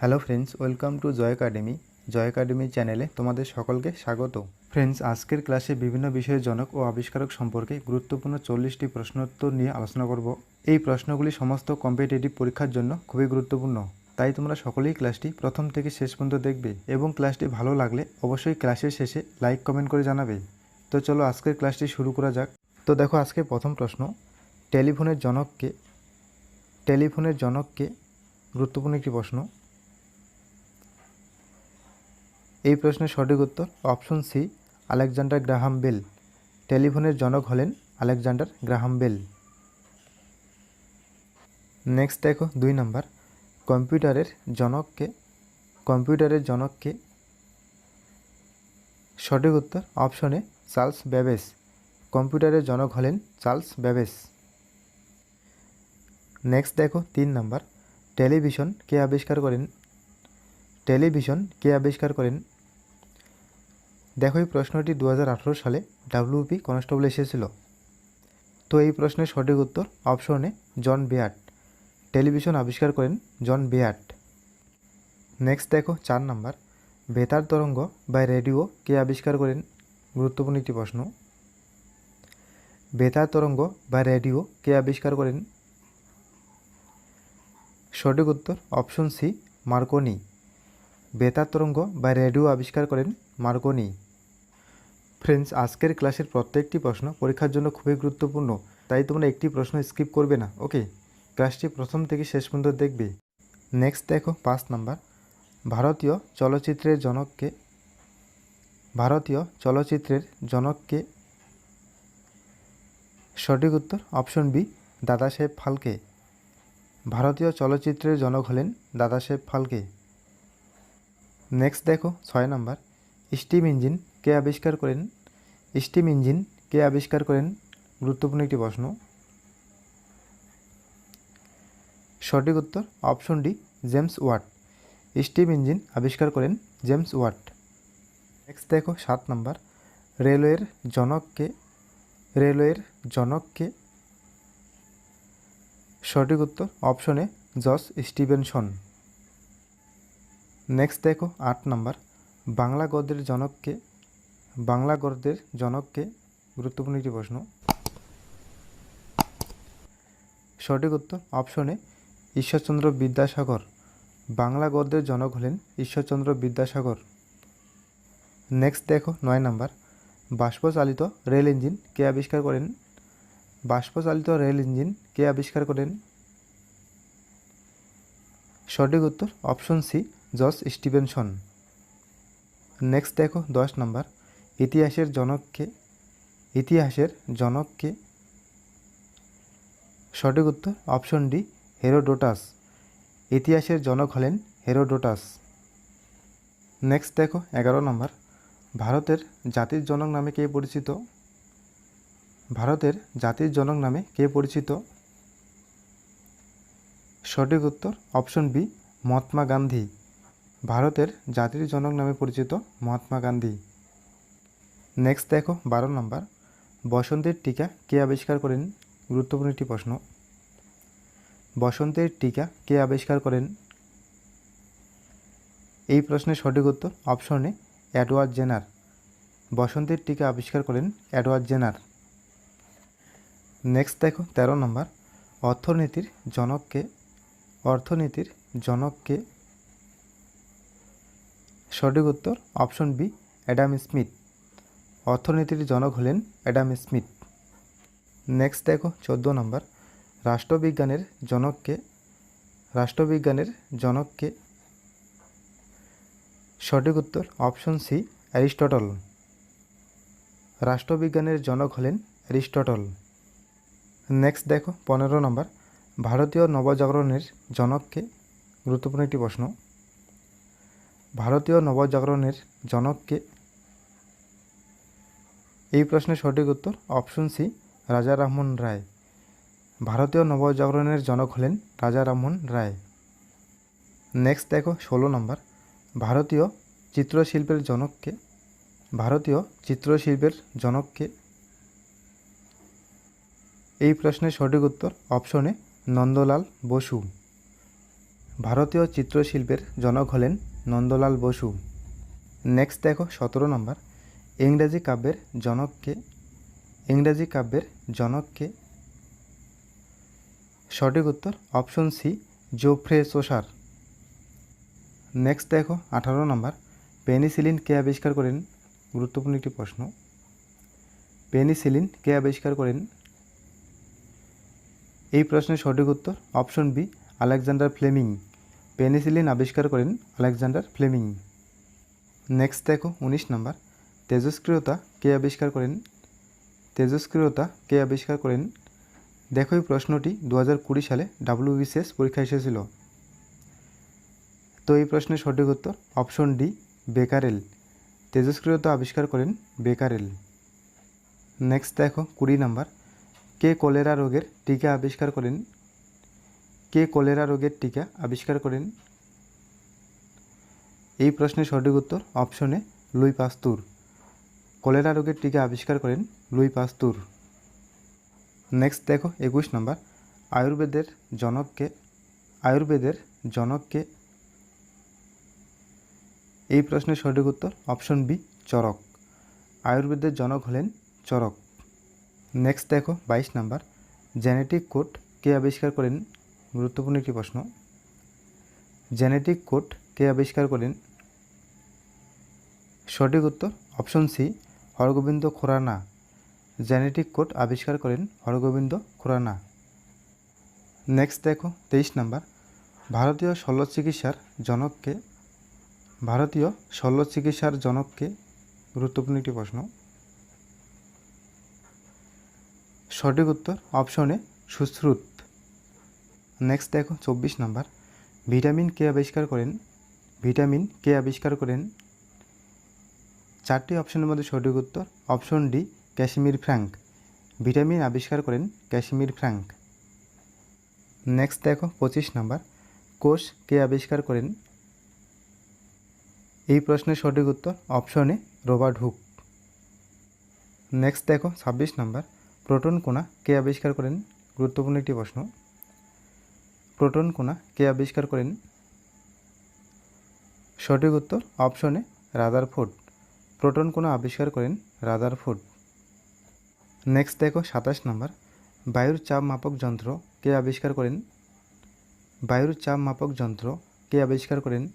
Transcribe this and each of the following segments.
Hello friends, welcome to Joy academy. Joy academy চ্যানেলে তোমাদের সকলকে স্বাগত। ফ্রেন্ডস, আজকের ক্লাসে বিভিন্ন বিষয়ের জনক ও আবিষ্কারক সম্পর্কে গুরুত্বপূর্ণ চল্লিশটি প্রশ্নোত্তর নিয়ে আলোচনা করব। এই প্রশ্নগুলি সমস্ত কম্পিটিটিভ পরীক্ষার জন্য খুবই গুরুত্বপূর্ণ। তাই তোমরা সকলেই ক্লাসটি প্রথম থেকে শেষ পর্যন্ত দেখবে এবং ক্লাসটি ভালো লাগলে অবশ্যই ক্লাসের শেষে লাইক, কমেন্ট করে জানাবে। তো চলো আজকের ক্লাসটি শুরু করা যাক। তো দেখো, আজকে প্রথম প্রশ্ন, টেলিফোনের জনককে টেলিফোনের জনককে গুরুত্বপূর্ণ একটি প্রশ্ন। এই প্রশ্নের সঠিক উত্তর option C, Alexander Graham Bell. টেলিফোনের জনক হলেন আলেকজান্ডার গ্রাহাম বেল। নেক্সট দেখো দুই নাম্বার। কম্পিউটারের জনককে কম্পিউটারের জনককে সঠিক উত্তর অপশনে চার্লস ব্যাবেস কম্পিউটারের জনক হলেন চার্লস ব্যাবেস নেক্সট দেখো তিন নাম্বার। টেলিভিশন কে আবিষ্কার করেন? টেলিভিশন কে আবিষ্কার করেন? দেখো, এই প্রশ্নটি দু হাজার আঠেরো সালে ডাব্লিউপি কনস্টেবল এসেছিল। তো এই প্রশ্নের সঠিক উত্তর অপশনে জন বেয়ার্ট। টেলিভিশন আবিষ্কার করেন জন বেয়ার্ট। নেক্সট দেখো, চার নাম্বার। বেতার তরঙ্গ বা রেডিও কে আবিষ্কার করেন? গুরুত্বপূর্ণ একটি প্রশ্ন। বেতার তরঙ্গ বা রেডিও কে আবিষ্কার করেন? সঠিক উত্তর অপশন সি, মার্কনি। বেতার তরঙ্গ বা রেডিও আবিষ্কার করেন মার্কনি। ফ্রেন্ডস, আজকের ক্লাসের প্রত্যেকটি প্রশ্ন পরীক্ষার জন্য খুবই গুরুত্বপূর্ণ, তাই তোমরা একটি প্রশ্ন স্কিপ করবে না, ওকে? ক্লাসটি প্রথম থেকে শেষ পর্যন্ত দেখবে। নেক্সট দেখো, পাঁচ নাম্বার। ভারতীয় চলচ্চিত্রের জনককে, ভারতীয় চলচ্চিত্রের জনককে সঠিক উত্তর অপশন বি, দাদাসাহেব ফালকে। ভারতীয় চলচ্চিত্রের জনক হলেন দাদাসাহেব ফালকে। নেক্সট দেখো, ছয় নাম্বার। স্টিম ইঞ্জিন কে আবিষ্কার করেন? স্টিম ইঞ্জিন কে আবিষ্কার করেন? গুরুত্বপূর্ণ একটি প্রশ্ন। সঠিক উত্তর option D, James Watt. Steam engine আবিষ্কার করেন জেমস ওয়াট। নেক্সট দেখো সাত নম্বর। রেলওয়ের জনককে রেলওয়ের জনককে সঠিক উত্তর অপশনে জস স্টিভেনসন। নেক্সট দেখো আট নম্বর। বাংলা গদ্যের জনককে বাংলা গদ্যের জনককে গুরুত্বপূর্ণ একটি প্রশ্ন। সঠিক উত্তর অপশনে ঈশ্বরচন্দ্র বিদ্যাসাগর। বাংলা গদ্যের জনক হলেন ঈশ্বরচন্দ্র বিদ্যাসাগর। নেক্সট দেখো, নয় নাম্বার। বাষ্পচালিত রেল ইঞ্জিন কে আবিষ্কার করেন? বাষ্পচালিত রেল ইঞ্জিন কে আবিষ্কার করেন? সঠিক উত্তর অপশন সি জস স্টিভেনসন। নেক্সট দেখো, দশ নাম্বার। ইতিহাসের জনককে ইতিহাসের জনককে। সঠিক উত্তর, অপশন ডি, হেরোডোটাস। ইতিহাসের জনক হলেন হেরোডোটাস। নেক্সট দেখো, এগারো নম্বর। ভারতের জাতির জনক নামে কে পরিচিত? ভারতের জাতির জনক নামে কে পরিচিত? সঠিক উত্তর, অপশন বি, মহাত্মা গান্ধী। ভারতের জাতির জনক নামে পরিচিত মহাত্মা গান্ধী। নেক্সট দেখো, বারো নম্বর। বসন্তের টিকা কে আবিষ্কার করেন? গুরুত্বপূর্ণ একটি প্রশ্ন। বসন্তের টিকা কে আবিষ্কার করেন? এই প্রশ্নের সঠিক উত্তর অপশনে অ্যাডওয়ার্ড জেনার বসন্তের টিকা আবিষ্কার করেন অ্যাডওয়ার্ড জেনার নেক্সট দেখো, তেরো নম্বর। অর্থনীতির জনককে অর্থনীতির জনককে সঠিক উত্তর অপশন বি অ্যাডাম স্মিথ অর্থনীতির জনক হলেন অ্যাডাম স্মিথ। নেক্সট দেখো, চোদ্দ নম্বর। রাষ্ট্রবিজ্ঞানের জনককে রাষ্ট্রবিজ্ঞানের জনককে সঠিক উত্তর অপশন সি, অ্যারিস্টটল। রাষ্ট্রবিজ্ঞানের জনক হলেন অ্যারিস্টটল। নেক্সট দেখো, পনেরো নম্বর। ভারতীয় নবজাগরণের জনককে গুরুত্বপূর্ণ একটি প্রশ্ন। ভারতীয় নবজাগরণের জনককে এই প্রশ্নের সঠিক উত্তর অপশন সি, রাজা রামমোহন রায়। ভারতীয় নবজাগরণের জনক হলেন রাজা রামমোহন রায়। নেক্সট দেখো, ষোলো নম্বর। ভারতীয় চিত্রশিল্পের জনককে ভারতীয় চিত্রশিল্পের জনককে এই প্রশ্নের সঠিক উত্তর অপশনে নন্দলাল বসু। ভারতীয় চিত্রশিল্পের জনক হলেন নন্দলাল বসু। নেক্সট দেখো, সতেরো নম্বর। ইংরেজি কাব্যের জনককে, ইংরেজি কাব্যের জনককে। সঠিক উত্তর, option C, Geoffrey Chaucer. Next দেখো, আঠারো নম্বর। পেনিসিলিন কে আবিষ্কার করেন? গুরুত্বপূর্ণ একটি প্রশ্ন। পেনিসিলিন কে আবিষ্কার করেন? এই প্রশ্নের সঠিক উত্তর, option B, Alexander Fleming. Penicillin আবিষ্কার করেন আলেকজান্ডার ফ্লেমিং। নেক্সট দেখো, উনিশ নম্বর। তেজস্ক্রিয়তা কে আবিষ্কার করেন? তেজস্ক্রিয়তা কে আবিষ্কার করেন? দেখো এই প্রশ্নটি দু হাজার কুড়ি সালে ডাব্লিউবিসিএস পরীক্ষা এসেছিল। তো এই প্রশ্নের সঠিক উত্তর অপশন ডি বেকারেল তেজস্ক্রিয়তা আবিষ্কার করেন বেকারেল নেক্সট দেখো কুড়ি নাম্বার। কে কলেরা রোগের টিকা আবিষ্কার করেন? কে কলেরা রোগের টিকা আবিষ্কার করেন? এই প্রশ্নের সঠিক উত্তর অপশনে লুই পাস্তুর। কলেরা রোগের টিকা আবিষ্কার করেন লুই পাস্তুর। নেক্সট দেখো, একুশ নম্বর। আয়ুর্বেদের জনককে আয়ুর্বেদের জনককে এই প্রশ্নের সঠিক উত্তর অপশন বি, চরক। আয়ুর্বেদের জনক হলেন চরক। নেক্সট দেখো, বাইশ নাম্বার। জেনেটিক কোড কে আবিষ্কার করেন? গুরুত্বপূর্ণ একটি প্রশ্ন। জেনেটিক কোড কে আবিষ্কার করেন? সঠিক উত্তর option C Hargobind Khorana. Genetic code আবিষ্কার করেন হরগোবিন্দ খুরানা। নেক্সট দেখো, তেইশ নাম্বার। ভারতীয় শল্য চিকিৎসার জনককে, ভারতীয় শল্য চিকিৎসার জনককে গুরুত্বপূর্ণ একটি প্রশ্ন। সঠিক উত্তর অপশনে সুশ্রুত। নেক্সট দেখো, চব্বিশ নাম্বার। ভিটামিন কে আবিষ্কার করেন ভিটামিন কে আবিষ্কার করেন চারটি অপশনের মধ্যে সঠিক উত্তর option D Casimir Funk vitamin আবিষ্কার করেন ক্যাশমির ফ্র্যাঙ্ক নেক্সট দেখো, পঁচিশ নাম্বার। কোষ কে আবিষ্কার করেন? এই প্রশ্নের সঠিক উত্তর অপশনে রবার্ট হুক। নেক্সট দেখো, ছাব্বিশ নাম্বার। প্রোটন কোনা কে আবিষ্কার করেন? গুরুত্বপূর্ণ একটি প্রশ্ন। প্রোটন কোনা কে আবিষ্কার করেন? সঠিক উত্তর অপশনে রাদারফোর্ড। প্রোটন কোণা আবিষ্কার করেন রাদারফোর্ড। নেক্সট দেখো সাতাশ নাম্বার। বায়ুর চাপ মাপক যন্ত্র কে আবিষ্কার করেন? বায়ুর চাপ মাপক যন্ত্র কে আবিষ্কার করেন?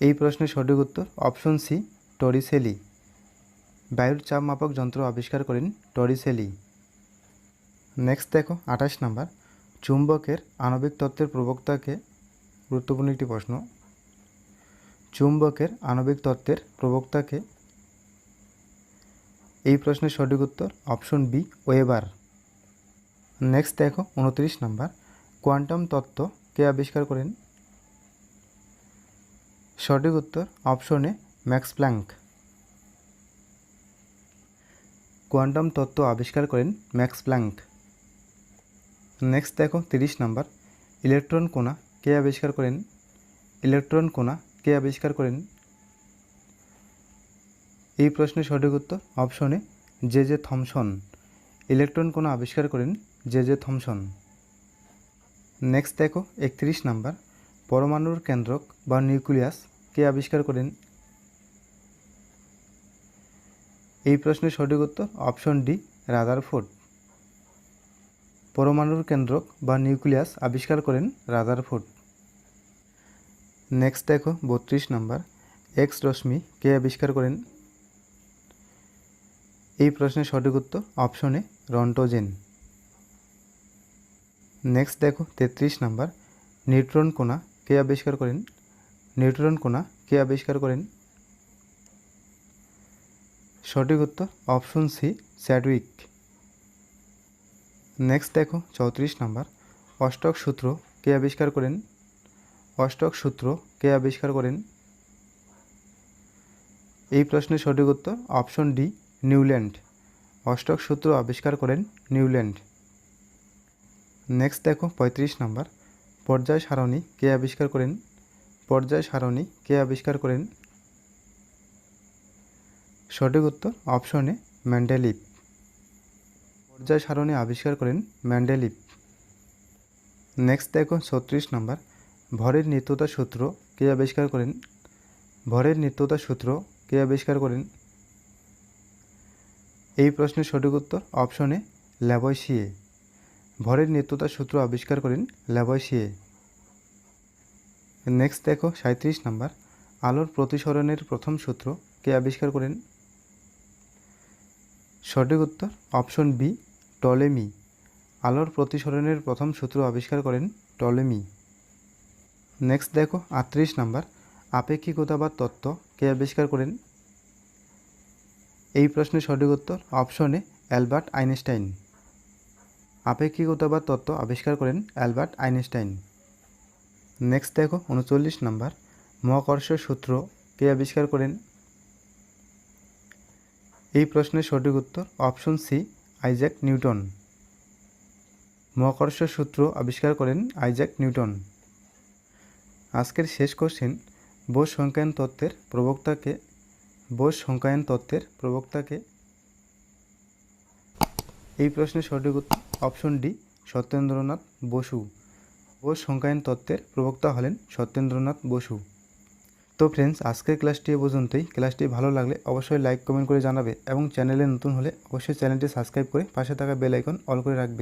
এই প্রশ্নের সঠিক উত্তর অপশন সি, টরিসেলি। বায়ুর চাপ মাপক যন্ত্র আবিষ্কার করেন টরিসেলি। নেক্সট দেখো আঠাশ নাম্বার। চুম্বকের আণবিক তত্ত্বের প্রবক্তাকে গুরুত্বপূর্ণ একটি প্রশ্ন। চুম্বকের আণবিক তত্ত্বের প্রবক্তাকে এই প্রশ্নের সঠিক উত্তর অপশন বি, ওয়েবার। নেক্সট দেখো, উনত্রিশ নাম্বার। কোয়ান্টাম তত্ত্ব কে আবিষ্কার করেন? সঠিক উত্তর অপশনে ম্যাক্স প্ল্যাঙ্ক। কোয়ান্টাম তত্ত্ব আবিষ্কার করেন ম্যাক্স প্ল্যাঙ্ক। নেক্সট দেখো, তিরিশ নাম্বার। ইলেকট্রন কোনা কে আবিষ্কার করেন? ইলেকট্রন কোণা কে আবিষ্কার করেন? এই প্রশ্নের সঠিক উত্তর অপশনে জে জে থমসন ইলেকট্রন কোণা আবিষ্কার করেন জে জে থমসন নেক্সট দেখো, একত্রিশ নাম্বার। পরমাণুর কেন্দ্রক বা নিউক্লিয়াস কে আবিষ্কার করেন? এই প্রশ্নের সঠিক উত্তর অপশন ডি রাদারফোর্ড পরমাণুর কেন্দ্রক বা নিউক্লিয়াস আবিষ্কার করেন রাদারফোর্ড নেক্সট দেখো, বত্রিশ নাম্বার। এক্স রশ্মি, কে আবিষ্কার করেন? এই প্রশ্নের সঠিক উত্তর অপশনে রন্টোজেন। নেক্সট দেখো, তেত্রিশ নাম্বার। নিউট্রন কোণা কে আবিষ্কার করেন? নিউট্রন কোণা কে আবিষ্কার করেন? সঠিক উত্তর অপশন সি স্যাডউইক। নেক্সট দেখো, চৌত্রিশ নাম্বার। অষ্টক সূত্র, কে আবিষ্কার করেন? অষ্টক সূত্র কে আবিষ্কার করেন? এই প্রশ্নের সঠিক উত্তর অপশন ডি, নিউল্যান্ড। অষ্টক সূত্র আবিষ্কার করেন নিউল্যান্ড। নেক্সট দেখো, পঁয়ত্রিশ নাম্বার। পর্যায় সারণী কে আবিষ্কার করেন? পর্যায় সারণী কে আবিষ্কার করেন? সঠিক উত্তর অপশনে ম্যান্ডেলিপ। পর্যায় সারণী আবিষ্কার করেন ম্যান্ডেলিপ। নেক্সট দেখো, ছত্রিশ নাম্বার। ভরের নিত্যতা সূত্র কে আবিষ্কার করেন? ভরের নিত্যতা সূত্র কে আবিষ্কার করেন? এই প্রশ্নের সঠিক উত্তর অপশনে ল্যাবয়সিয়ে ভরের নিত্যতা সূত্র আবিষ্কার করেন ল্যাবয়সিয়ে নেক্সট দেখো সাঁত্রিশ নাম্বার। আলোর প্রতিসরণের প্রথম সূত্র কে আবিষ্কার করেন? সঠিক উত্তর অপশন বি টলেমি। আলোর প্রতিসরণের প্রথম সূত্র আবিষ্কার করেন টলেমি। নেক্সট দেখো, আটত্রিশ নাম্বার। আপেক্ষিকতাবাদ তত্ত্ব কে আবিষ্কার করেন? এই প্রশ্নের সঠিক উত্তর অপশনে অ্যালবার্ট আইনস্টাইন। আপেক্ষিকতাবাদ তত্ত্ব আবিষ্কার করেন অ্যালবার্ট আইনস্টাইন। নেক্সট দেখো, উনচল্লিশ নাম্বার। মহাকর্ষ সূত্র কে আবিষ্কার করেন? এই প্রশ্নের সঠিক উত্তর অপশন সি আইজ্যাক নিউটন। মহাকর্ষ সূত্র আবিষ্কার করেন আইজ্যাক নিউটন। আজকের শেষ কোশ্চেন বোস সংখ্যায়ন তত্ত্বের প্রবক্তাকে, বোস সংখ্যায়ন তত্ত্বের প্রবক্তাকে। এই প্রশ্নের সঠিক উত্তর অপশন ডি সত্যেন্দ্রনাথ বসু। বোস সংখ্যায়ন তত্ত্বের প্রবক্তা হলেন সত্যেন্দ্রনাথ বসু। তো ফ্রেন্ডস আজকের ক্লাসটি এ পর্যন্তই। ক্লাসটি ভালো লাগলে অবশ্যই লাইক কমেন্ট করে জানাবে এবং চ্যানেলে নতুন হলে অবশ্যই চ্যানেলটি সাবস্ক্রাইব করে পাশে থাকা বেল আইকন অল করে রাখবে।